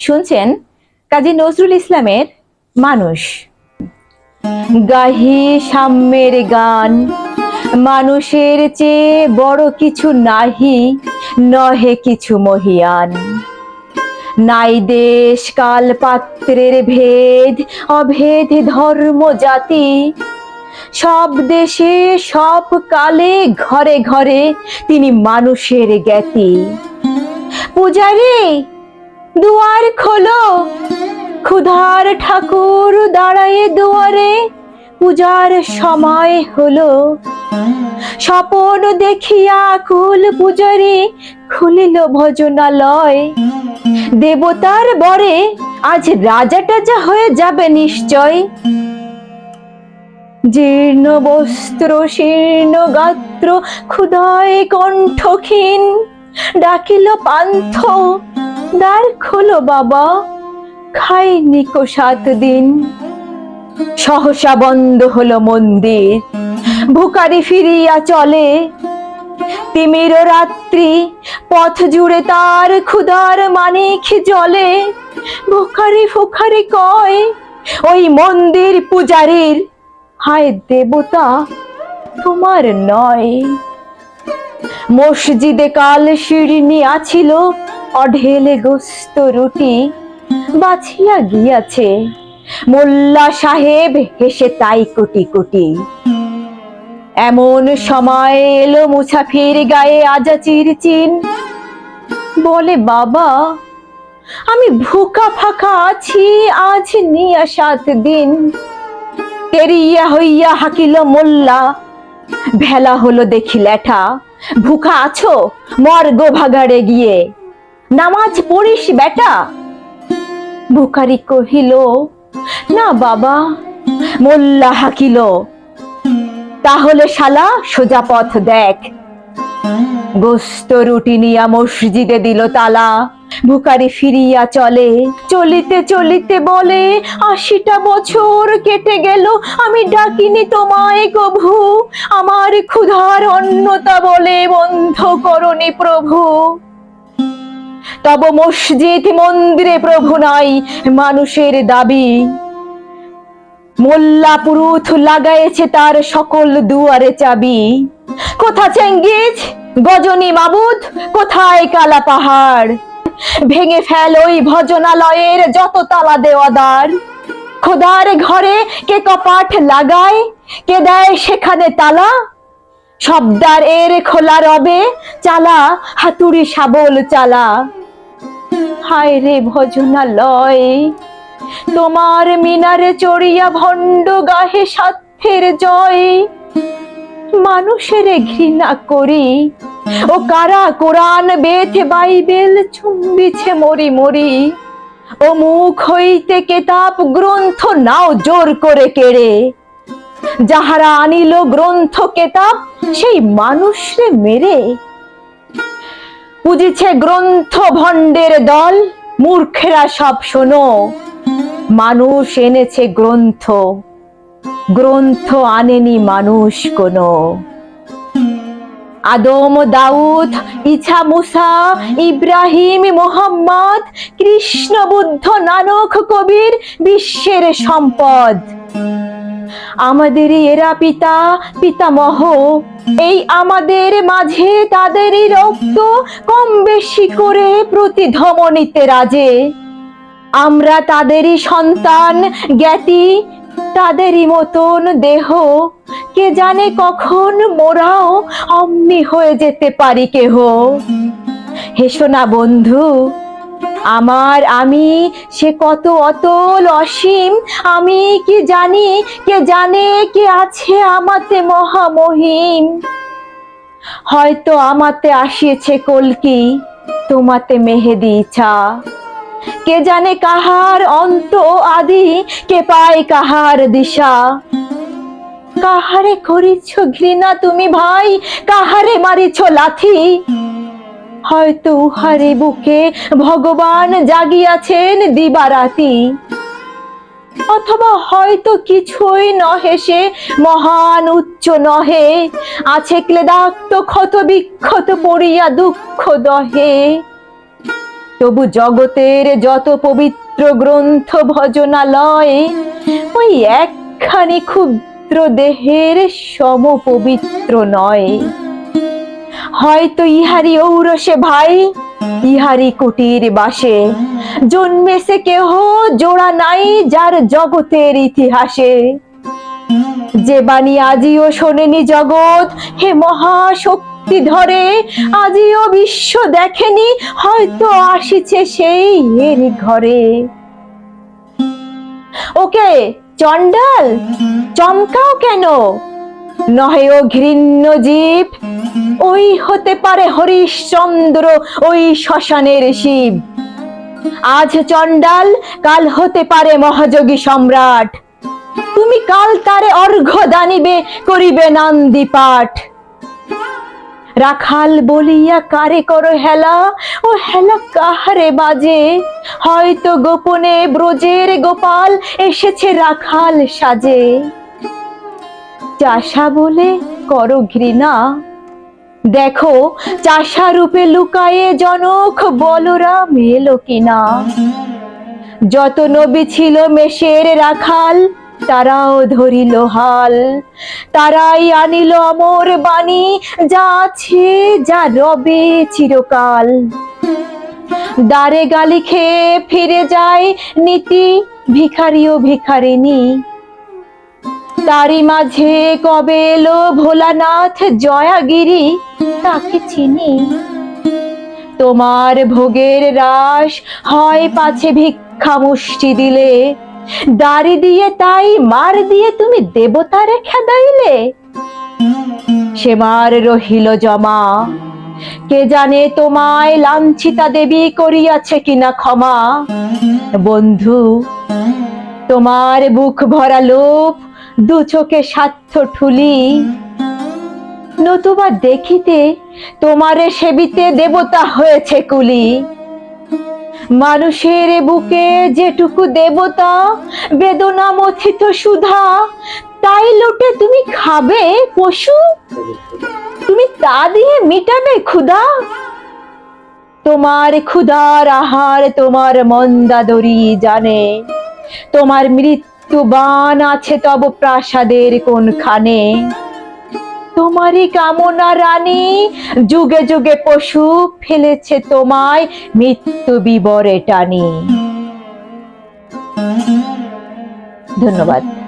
শুনছেন? কাজী নজরুল ইসলামের মানুষ। গাহি সাম্যের গান, মানুষের চেয়ে বড় কিছু নাহি, নহে কিছু মহিয়ান। নাই দেশ কাল পাত্রের ভেদ, অভেদ ধর্ম জাতি। সব দেশে, সব কালে, ঘরে ঘরে তিনি মানুষের জ্ঞাতি। পূজারি দুয়ার খোলো। ক্ষুধার ঠাকুর দাঁড়ায় দুয়ারে, পূজার সময় হলো। স্বপন দেখিয়া কুল পূজারি খুলিল ভজনালয়। দেবতার বরে আজ রাজা টাজা হয়ে যাবে নিশ্চয়। জীর্ণ বস্ত্র, শীর্ণ গাত্র, ক্ষুধায় কণ্ঠক্ষীণ, ডাকিল পান্থ। দ্বার খোলো বাবা খাইনি কো সাত দিন। সহসা বন্ধ হলো মন্দির, ভুকারি ফিরিয়া চলে। তিমির রাত্রি, পথ জুড়ে তার ক্ষুধার মানিক জলে। ভুখারি ফুখারি কয়, ওই মন্দির পূজারীর, হায় দেবতা, তোমার নয়। মসজিদে কাল শিরনি আছিল অঢেলে গোস্ত রুটি বাছিয়া গিয়াছে। মোল্লা সাহেব হেসে তাই কোটি কোটি। এমন সময় এলো মুসাফির গায়ে আজাচির চিন বলে, বাবা, আমি ভুকা ফাঁকা আছি, আজ নিয়া সাত দিন। তেরিয়া হইয়া হাকিল মোল্লা, ভেলা হলো দেখি লেঠা। ভুখা আছো? মর গো ভাগাড়ে গিয়ে নামাজ পড়িস বেটা। বুকারি কহিল, না বাবা, মোল্লা হাকিল। তাহলে শালা সোজা পথ দেখ। গোস্ত রুটি নিয়া মসজিদে দিল তালা। বুকারি ফিরিয়া চলে, চলিতে চলিতে বলে, আশিটা বছর কেটে গেল, আমি ডাকিনি তোমায় কভু। আমার ক্ষুধার অন্নতা বলে বন্ধ করনি প্রভু। তব মসজিদ মন্দিরে প্রভু নাই মানুষের দাবি। মোল্লা পুরুথ লাগাইছে তার সকল দুয়ারে চাবি। কোথা চেঙ্গিজ, গজনী মাবুদ, কোথায় কালা পাহাড়? ভেঙে ফেল ওই ভজনালয়ের যত তালা দেওয়াদার। খোদার ঘরে কে কপাট লাগায়, কে দেয় সেখানে তালা? শব্দার এর খোলা রবে চালা, হাতুড়ি শাবল চালা। হায় রে ভজনালয়। তোমার মিনারে চড়িয়া ভণ্ড গাহে সাধ্যের জয়। মানুষের ঘৃণা করি ও কারা কোরআন বেথে বাইবেল চুম্বিছে মরি মরি। ও মুখ হইতে কেতাব গ্রন্থ নাও জোর করে কেড়ে। যাহারা আনিল গ্রন্থ কেতাব, সেই মানুষরে মেরে বুঝিছে গ্রন্থ ভণ্ডের দল, মূর্খেরা সব শোনো। মানুষ এনেছে গ্রন্থ গ্রন্থ আনেনি মানুষ কোনো। আদম, দাউদ, ইছা, মুসা, ইব্রাহিম, মোহাম্মদ, কৃষ্ণ, বুদ্ধ, নানক, কবির বিশ্বের সম্পদ। আমাদেরই এরা পিতা, পিতামহ। এই আমাদের মাঝে তাদেরই রক্ত কম বেশি করে প্রতিধমনীতে রাজে। আমরা তাদেরই সন্তান জ্ঞাতি, তাদেরই মতন দেহ। কে জানে কখন মোরাও অমনি হয়ে যেতে পারি কেহ। হেসো না বন্ধু আমার, আমি সে কত অতল অসীম, আমি কি জানি, কে জানে কে আছে আমাতে মহামহিম। হয়তো আমাতে আসিয়েছে কলকি, তোমাতে মেহেদি ইচ্ছা। কে জানে কাহার অন্ত আদি, কে পায় কাহার দিশা। কাহারে করিছ ঘৃণা তুমি ভাই, কাহারে মারিছ লাথি। হয়তো উহারে বুকে ভগবান জাগিয়াছেন দিবারাতি। অথবা হয়তো কিছুই নহে সে মহান উচ্চ নহে। আছে ক্লেদাক্ত ক্ষত বিক্ষত পড়িয়া দুঃখ দহে। তবু জগতের যত পবিত্র গ্রন্থ ভজনালয়, ওই একখানি ক্ষুদ্র দেহের সম পবিত্র নয়। হয়তো ইহারি ঔরসে ভাই ইহারি কুটির বাসে। জন্মেছে কেহ জোড়া নাই যার জগতের ইতিহাসে। যে বাণী আজিও শোনেনি জগৎ, হে মহাশক্তি ধরে, আজিও বিশ্ব দেখেনি, হয়তো আসিছে সেই এর ঘরে। ওকে চন্ডাল চমকাও কেন? নহে ও ঘৃণ্য জীব, ওই হতে পারে হরিশ্চন্দ্র ওই শ্মশানের শিব। আজ চন্ডাল কাল হতে পারে মহাযোগী সম্রাট। তুমি কাল তারে অর্ঘ্য দানিবে, করিবে নান্দি পাঠ। রাখাল বলিয়া, কারে করো হেলা? ও হেলা কাহারে বাজে? হয়তো গোপনে ব্রজের গোপাল এসেছে রাখাল সাজে। চাষা বলে করো ঘৃণা। দেখো, চাষা রূপে লুকায়ে জনক বলরাম এলো কিনা। যত নবী ছিল মেষের রাখাল, তারাও ধরিল হাল। তারাই আনিল অমর বাণী, যা আছে, যা রবে চিরকাল। দারে গালি খেয়ে ফিরে যায় নীতি ভিখারি ও ভিখারিনী তারই মাঝে কবে এলো ভোলানাথ জয়াগিরি? তাকে চিনি। তোমার ভোগের রাস হয় পাছে ভিক্ষা মুষ্টি দিলে। দাড়ি দিয়ে তাই মার দিয়ে তুমি দেবতারে খেদাইলে সে মার রহিল জমা। কে জানে তোমায় লাঞ্ছিতা দেবী করিয়াছে কিনা ক্ষমা। বন্ধু, তোমার বুক ভরা লোভ দু চোখে স্বার্থ ঠুলি। নতুবা দেখিতে তোমারে সেবিতে দেবতা হয়েছে কুলি। মানুষের বুকে যেটুকু দেবতা, বেদনা মথিত সুধা, তাই লোটে তুমি খাবে পশু? তুমি তা দিয়ে মিটাবে ক্ষুধা? তোমার ক্ষুধার আহার তোমার মন্দাদরি জানে। তোমার মৃত্যু বান আছে তব প্রাসাদের কোনখানে? তোমারই কামনা রানী, যুগে যুগে পশু ফেলেছে তোমায়, মৃত্যু বিবরে টানি। ধন্যবাদ।